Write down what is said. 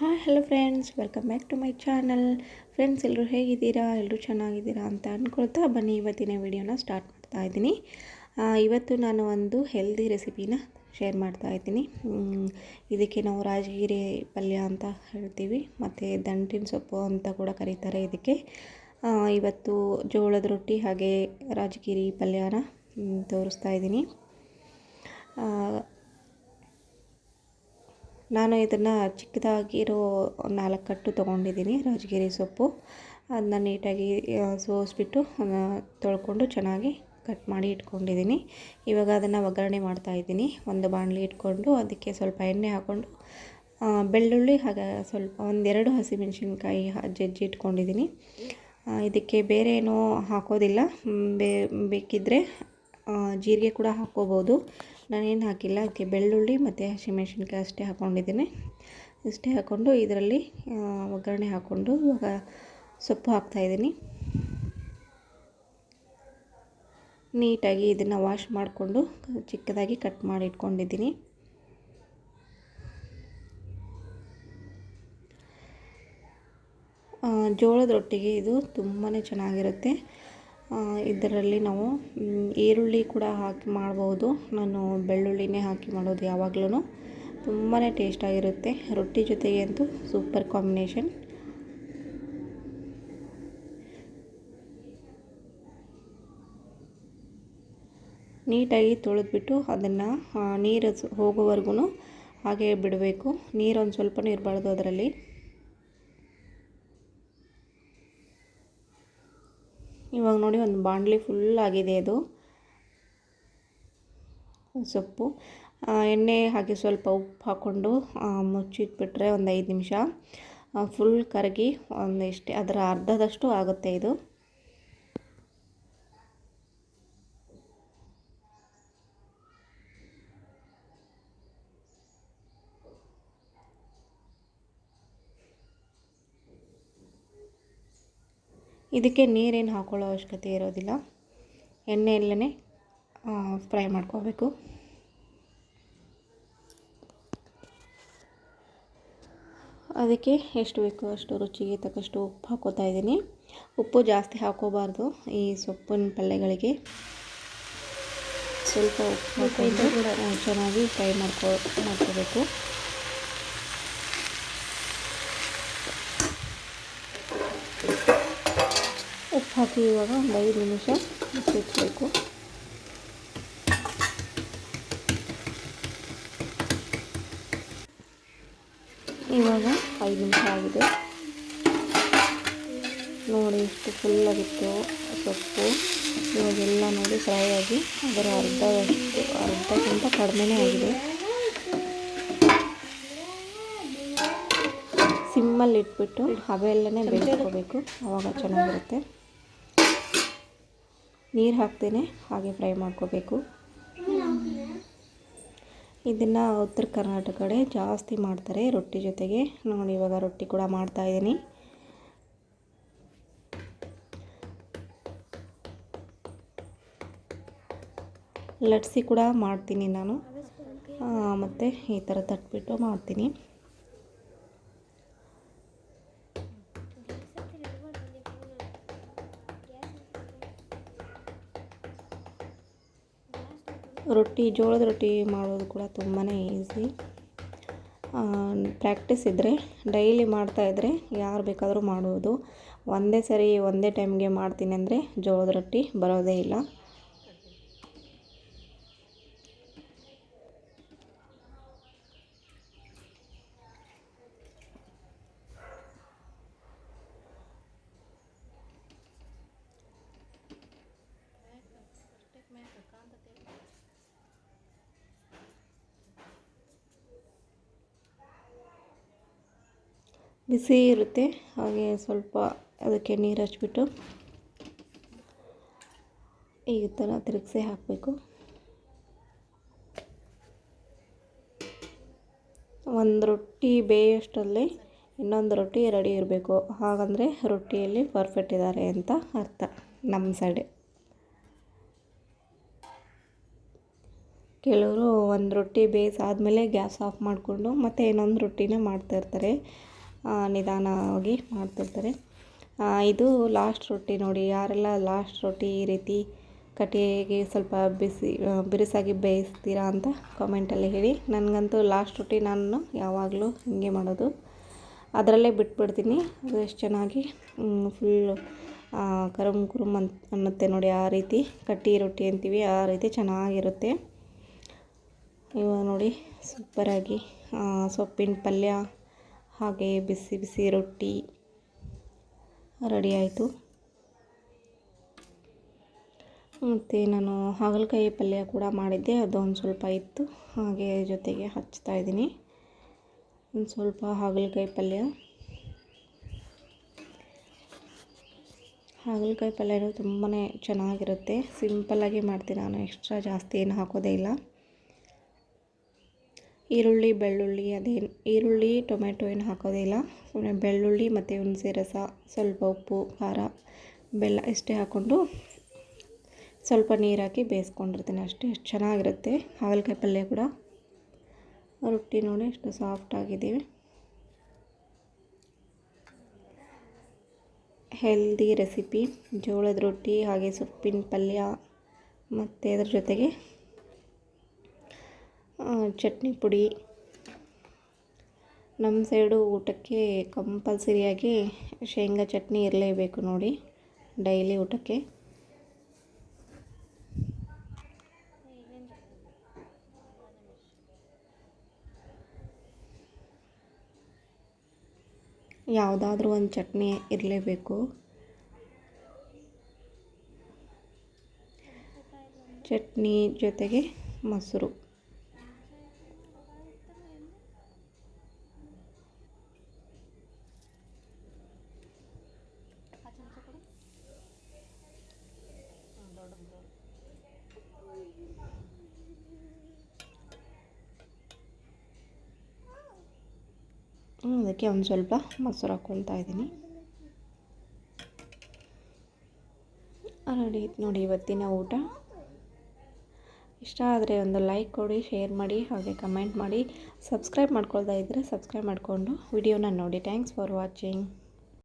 Hi hello friends welcome back to my channel friends ಎಲ್ಲರೂ ಹೇಗಿದ್ದೀರಾ? ಎಲ್ಲರೂ ಚೆನ್ನಾಗಿದ್ದೀರಾ ಅಂತ ಅಂದ್ಕೊಳ್ತಾ ಬನ್ನಿ. ಇವತ್ತಿನ ವಿಡಿಯೋನ ಸ್ಟಾರ್ಟ್ ಮಾಡ್ತಾ ಇದ್ದೀನಿ. ಇವತ್ತು ನಾನು ಒಂದು ಹೆಲ್ದಿ ರೆಸಿಪಿನ ಶೇರ್ ಮಾಡ್ತಾ ಇದ್ದೀನಿ. ಇದಕ್ಕೆ ನಾವು ರಾಜಗಿರಿ ಪಲ್ಯ ಅಂತ ಹೇಳ್ತೀವಿ, ಮತ್ತು ದಂಟಿನ ಸೊಪ್ಪು ಅಂತ ಕೂಡ ಕರೀತಾರೆ ಇದಕ್ಕೆ. ಇವತ್ತು ಜೋಳದ ರೊಟ್ಟಿ ಹಾಗೆ ರಾಜಗಿರಿ ಪಲ್ಯನ ತೋರಿಸ್ತಾ ಇದ್ದೀನಿ. ನಾನು ಇದನ್ನು ಚಿಕ್ಕದಾಗಿರೋ ನಾಲ್ಕು ಕಟ್ಟು ತೊಗೊಂಡಿದ್ದೀನಿ ರಾಜಗಿರಿ ಸೊಪ್ಪು. ಅದನ್ನ ನೀಟಾಗಿ ಸೋಸಿಬಿಟ್ಟು ತೊಳ್ಕೊಂಡು ಚೆನ್ನಾಗಿ ಕಟ್ ಮಾಡಿ ಇಟ್ಕೊಂಡಿದ್ದೀನಿ. ಇವಾಗ ಅದನ್ನು ಒಗ್ಗರಣೆ ಮಾಡ್ತಾಯಿದ್ದೀನಿ ಒಂದು ಬಾಣಲಿ ಇಟ್ಕೊಂಡು, ಅದಕ್ಕೆ ಸ್ವಲ್ಪ ಎಣ್ಣೆ ಹಾಕ್ಕೊಂಡು ಬೆಳ್ಳುಳ್ಳಿ, ಹಾಗೆ ಸ್ವಲ್ಪ ಒಂದೆರಡು ಹಸಿಮೆಣಸಿನ್ಕಾಯಿ ಜಜ್ಜಿ ಇಟ್ಕೊಂಡಿದ್ದೀನಿ. ಇದಕ್ಕೆ ಬೇರೆ ಏನೂ ಹಾಕೋದಿಲ್ಲ. ಬೇಕಿದ್ದರೆ ಜೀರಿಗೆ ಕೂಡ ಹಾಕ್ಕೋಬೋದು. ನಾನೇನು ಹಾಕಿಲ್ಲ, ಅದಕ್ಕೆ ಬೆಳ್ಳುಳ್ಳಿ ಮತ್ತು ಹಸಿಮೆಣಸಿನ್ಕಾಯಿ ಅಷ್ಟೇ ಹಾಕ್ಕೊಂಡಿದ್ದೀನಿ ಇಷ್ಟೇ ಹಾಕ್ಕೊಂಡು ಇದರಲ್ಲಿ ಒಗ್ಗರಣೆ ಹಾಕ್ಕೊಂಡು ಸೊಪ್ಪು ಹಾಕ್ತಾಯಿದ್ದೀನಿ ನೀಟಾಗಿ ಇದನ್ನು ವಾಶ್ ಮಾಡಿಕೊಂಡು ಚಿಕ್ಕದಾಗಿ ಕಟ್ ಮಾಡಿ ಇಟ್ಕೊಂಡಿದ್ದೀನಿ. ಜೋಳದ ರೊಟ್ಟಿಗೆ ಇದು ತುಂಬಾ ಚೆನ್ನಾಗಿರುತ್ತೆ. ಇದರಲ್ಲಿ ನಾವು ಈರುಳ್ಳಿ ಕೂಡ ಹಾಕಿ ಮಾಡ್ಬೋದು. ನಾನು ಬೆಳ್ಳುಳ್ಳಿನೇ ಹಾಕಿ ಮಾಡೋದು ಯಾವಾಗ್ಲೂ ತುಂಬಾ ಟೇಸ್ಟಾಗಿರುತ್ತೆ ರೊಟ್ಟಿ ಜೊತೆಗೆ ಅಂತೂ ಸೂಪರ್ ಕಾಂಬಿನೇಷನ್ ನೀಟಾಗಿ ತೊಳೆದ್ಬಿಟ್ಟು ಅದನ್ನು ನೀರು ಹೋಗೋವರೆಗೂ ಹಾಗೆ ಬಿಡಬೇಕು. ನೀರು ಒಂದು ಸ್ವಲ್ಪನೂ ಇರಬಾರ್ದು ಅದರಲ್ಲಿ. ಇವಾಗ ನೋಡಿ ಒಂದು ಬಾಣಲಿ ಫುಲ್ ಆಗಿದೆ ಅದು. ಸೊಪ್ಪು. ಎಣ್ಣೆ ಹಾಕಿ ಸ್ವಲ್ಪ ಉಪ್ಪು ಹಾಕ್ಕೊಂಡು ಮುಚ್ಚಿಟ್ಬಿಟ್ರೆ ಒಂದು ಐದು ನಿಮಿಷ. ಫುಲ್ ಕರಗಿ ಒಂದು ಇಷ್ಟೇ ಅದರ ಅರ್ಧದಷ್ಟು ಆಗುತ್ತೆ ಇದು. ಇದಕ್ಕೆ ನೀರೇನು ಹಾಕೊಳ್ಳೋ ಅವಶ್ಯಕತೆ ಇರೋದಿಲ್ಲ. ಎಣ್ಣೆಯಲ್ಲೇ ಫ್ರೈ ಮಾಡ್ಕೋಬೇಕು. ಅದಕ್ಕೆ ಎಷ್ಟು ಬೇಕು ಅಷ್ಟು ರುಚಿಗೆ ತಕ್ಕಷ್ಟು ಉಪ್ಪು ಹಾಕೋತಾ ಇದ್ದೀನಿ. ಉಪ್ಪು ಜಾಸ್ತಿ ಹಾಕೋಬಾರ್ದು ಈ ಸೊಪ್ಪಿನ ಪಲ್ಯಗಳಿಗೆ. ಸ್ವಲ್ಪ ಉಪ್ಪು ಹಾಕೊಂಡು ಚೆನ್ನಾಗಿ ಫ್ರೈ ಮಾಡ್ಕೊ ಮಾಡ್ಕೋಬೇಕು ಉಪ್ಪು ಹಾಕಿ ಇವಾಗ ಒಂದು ಐದು ನಿಮಿಷ ಮುಚ್ಚಿಟ್ಬೇಕು ಇವಾಗ ಐದು ನಿಮಿಷ ಆಗಿದೆ. ನೋಡಿ ಎಷ್ಟು ಫುಲ್ಲಾಗಿತ್ತು ಸೊಪ್ಪು. ಇವಾಗೆಲ್ಲ ನೋಡಿ ಫ್ರೈ ಆಗಿ, ಅದರ ಅರ್ಧದಷ್ಟು ಅರ್ಧಕ್ಕಿಂತ ಕಡಿಮೆನೇ ಆಗಿದೆ. ಸಿಮ್ಮಲ್ಲಿ ಇಟ್ಬಿಟ್ಟು ಹಬೆಲ್ಲನೇ ಬೇಯಿಸ್ಕೋಬೇಕು. ಆವಾಗ ಚೆನ್ನಾಗಿರುತ್ತೆ. ನೀರು ಹಾಕ್ತೇನೆ, ಹಾಗೆ ಫ್ರೈ ಮಾಡ್ಕೋಬೇಕು. ಇದನ್ನು ಉತ್ತರ ಕರ್ನಾಟಕ ಕಡೆ ಜಾಸ್ತಿ ಮಾಡ್ತಾರೆ ರೊಟ್ಟಿ ಜೊತೆಗೆ. ನೋಡಿ, ಇವಾಗ ರೊಟ್ಟಿ ಕೂಡ ಮಾಡ್ತಾ ಇದ್ದೀನಿ. ಲಟ್ಸಿ ಕೂಡ ಮಾಡ್ತೀನಿ ನಾನು. ಮತ್ತು ಈ ಥರ ತಟ್ಬಿಟ್ಟು ಮಾಡ್ತೀನಿ. ರೊಟ್ಟಿ, ಜೋಳದ ರೊಟ್ಟಿ ಮಾಡೋದು ಕೂಡ ತುಂಬಾ ಈಸಿ ಪ್ರ್ಯಾಕ್ಟೀಸ್ ಇದ್ದರೆ ಡೈಲಿ ಮಾಡ್ತಾಯಿದ್ರೆ ಯಾರು ಬೇಕಾದರೂ ಮಾಡ್ಬೋದು ಒಂದೇ ಸರಿ ಒಂದೇ ಟೈಮ್ಗೆ ಮಾಡ್ತೀನಿ ಅಂದರೆ ಜೋಳದ ರೊಟ್ಟಿ ಬರೋದೇ ಇಲ್ಲ. ಬಿಸಿ ಇರುತ್ತೆ, ಹಾಗೆ ಸ್ವಲ್ಪ ಅದಕ್ಕೆ ನೀರು ಹಚ್ಬಿಟ್ಟು ಈ ಥರ ತಿರುಗಿಸಿ ಹಾಕಬೇಕು. ಒಂದು ರೊಟ್ಟಿ ಬೇಯೋಷ್ಟರಲ್ಲಿ ಇನ್ನೊಂದು ರೊಟ್ಟಿ ರೆಡಿ ಇರಬೇಕು. ಹಾಗಂದರೆ ರೊಟ್ಟಿಯಲ್ಲಿ ಪರ್ಫೆಕ್ಟ್ ಇದ್ದಾರೆ ಅಂತ ಅರ್ಥ ನಮ್ಮ ಸೈಡೆ ಕೆಲವರು ಒಂದು ರೊಟ್ಟಿ ಬೇಯಿಸಾದ್ಮೇಲೆ ಗ್ಯಾಸ್ ಆಫ್ ಮಾಡಿಕೊಂಡು ಮತ್ತೆ ಇನ್ನೊಂದು ರೊಟ್ಟಿನ ಮಾಡ್ತಾಯಿರ್ತಾರೆ ನಿಧಾನವಾಗಿ ಮಾಡ್ತಿರ್ತಾರೆ. ಇದು ಲಾಸ್ಟ್ ರೊಟ್ಟಿ ನೋಡಿ, ಯಾರೆಲ್ಲ ಲಾಸ್ಟ್ ರೊಟ್ಟಿ ಈ ರೀತಿ ಕಟ್ಟಿಗೆ ಸ್ವಲ್ಪ ಬಿಸಿ ಬಿರುಸಾಗಿ ಬೇಯಿಸ್ತೀರಾ ಅಂತ ಕಾಮೆಂಟಲ್ಲಿ ಹೇಳಿ. ನನಗಂತೂ ಲಾಸ್ಟ್ ರೊಟ್ಟಿ ನಾನು ಯಾವಾಗಲೂ ಹೀಗೆ ಮಾಡೋದು. ಅದರಲ್ಲೇ ಬಿಟ್ಬಿಡ್ತೀನಿ. ಅದು ಎಷ್ಟು ಚೆನ್ನಾಗಿ ಫುಲ್ಲು ಕರುಮ್ ಕುರುಮ್ ಅಂತ ಅನ್ನುತ್ತೆ ನೋಡಿ ಆ ರೀತಿ. ಕಟ್ಟಿ ರೊಟ್ಟಿ ಅಂತೀವಿ, ಆ ರೀತಿ ಚೆನ್ನಾಗಿರುತ್ತೆ. ಇವಾಗ ನೋಡಿ ಸೂಪರಾಗಿ ಸೊಪ್ಪಿನ ಪಲ್ಯ ಹಾಗೆ ಬಿಸಿ ಬಿಸಿ ರೊಟ್ಟಿ ರೆಡಿ ಆಯಿತು ಮತ್ತು ನಾನು ಹಾಗಲಕಾಯಿ ಪಲ್ಯ ಕೂಡ ಮಾಡಿದ್ದೆ, ಅದೊಂದು ಸ್ವಲ್ಪ ಇತ್ತು. ಹಾಗೆ ಜೊತೆಗೆ ಹಚ್ತಾ ಇದ್ದೀನಿ. ಒಂದು ಸ್ವಲ್ಪ ಹಾಗಲಕಾಯಿ ಪಲ್ಯ. ಹಾಗಲಕಾಯಿ ಪಲ್ಯನೂ ತುಂಬಾ ಚೆನ್ನಾಗಿರುತ್ತೆ. ಸಿಂಪಲ್ಲಾಗಿ ಮಾಡ್ತೀನಿ ನಾನು, ಎಕ್ಸ್ಟ್ರಾ ಜಾಸ್ತಿ ಏನು ಹಾಕೋದೇ ಇಲ್ಲ. ಈರುಳ್ಳಿ, ಬೆಳ್ಳುಳ್ಳಿ ಅದೇನು ಈರುಳ್ಳಿ ಟೊಮೆಟೊ ಏನು ಹಾಕೋದಿಲ್ಲ ಸುಮ್ಮನೆ ಬೆಳ್ಳುಳ್ಳಿ ಮತ್ತು ಹುಣಸೆ ರಸ, ಸ್ವಲ್ಪ ಉಪ್ಪು, ಖಾರ, ಬೆಲ್ಲ ಇಷ್ಟೇ ಹಾಕ್ಕೊಂಡು ಸ್ವಲ್ಪ ನೀರು ಹಾಕಿ ಬೇಯಿಸ್ಕೊಂಡಿರ್ತೀನಿ ಅಷ್ಟೇ. ಎಷ್ಟು ಚೆನ್ನಾಗಿರುತ್ತೆ. ಹಾಗಲಕಾಯಿ ಪಲ್ಯ ಕೂಡ. ರೊಟ್ಟಿ ನೋಡಿ ಎಷ್ಟು ಸಾಫ್ಟ್ ಆಗಿದ್ದೀವಿ. ಹೆಲ್ದಿ ರೆಸಿಪಿ ಜೋಳದ ರೊಟ್ಟಿ ಹಾಗೆ ಸೊಪ್ಪಿನ ಪಲ್ಯ ಮತ್ತು ಅದ್ರ ಜೊತೆಗೆ ಚಟ್ನಿ ಪುಡಿ. ನಮ್ಮ ಸೈಡು ಊಟಕ್ಕೆ ಕಂಪಲ್ಸರಿಯಾಗಿ ಶೇಂಗಾ ಚಟ್ನಿ ಇರಲೇಬೇಕು ನೋಡಿ, ಡೈಲಿ ಊಟಕ್ಕೆ. ಯಾವುದಾದ್ರೂ ಒಂದು ಚಟ್ನಿ ಇರಲೇಬೇಕು. ಚಟ್ನಿ ಜೊತೆಗೆ ಮೊಸರು. ಅದಕ್ಕೆ ಒಂದು ಸ್ವಲ್ಪ ಮೊಸರು ಹಾಕ್ಕೊಳ್ತಾ ಇದ್ದೀನಿ. ರೆಡಿ ನೋಡಿ ಇವತ್ತಿನ ಊಟ. ಇಷ್ಟ ಆದರೆ ಒಂದು ಲೈಕ್ ಕೊಡಿ, ಶೇರ್ ಮಾಡಿ, ಹಾಗೆ ಕಮೆಂಟ್ ಮಾಡಿ. ಸಬ್ಸ್ಕ್ರೈಬ್ ಮಾಡ್ಕೊಳ್ತಾ ಇದ್ದರೆ ಸಬ್ಸ್ಕ್ರೈಬ್ ಮಾಡಿಕೊಂಡು ವಿಡಿಯೋನ ನೋಡಿ. Thanks for watching.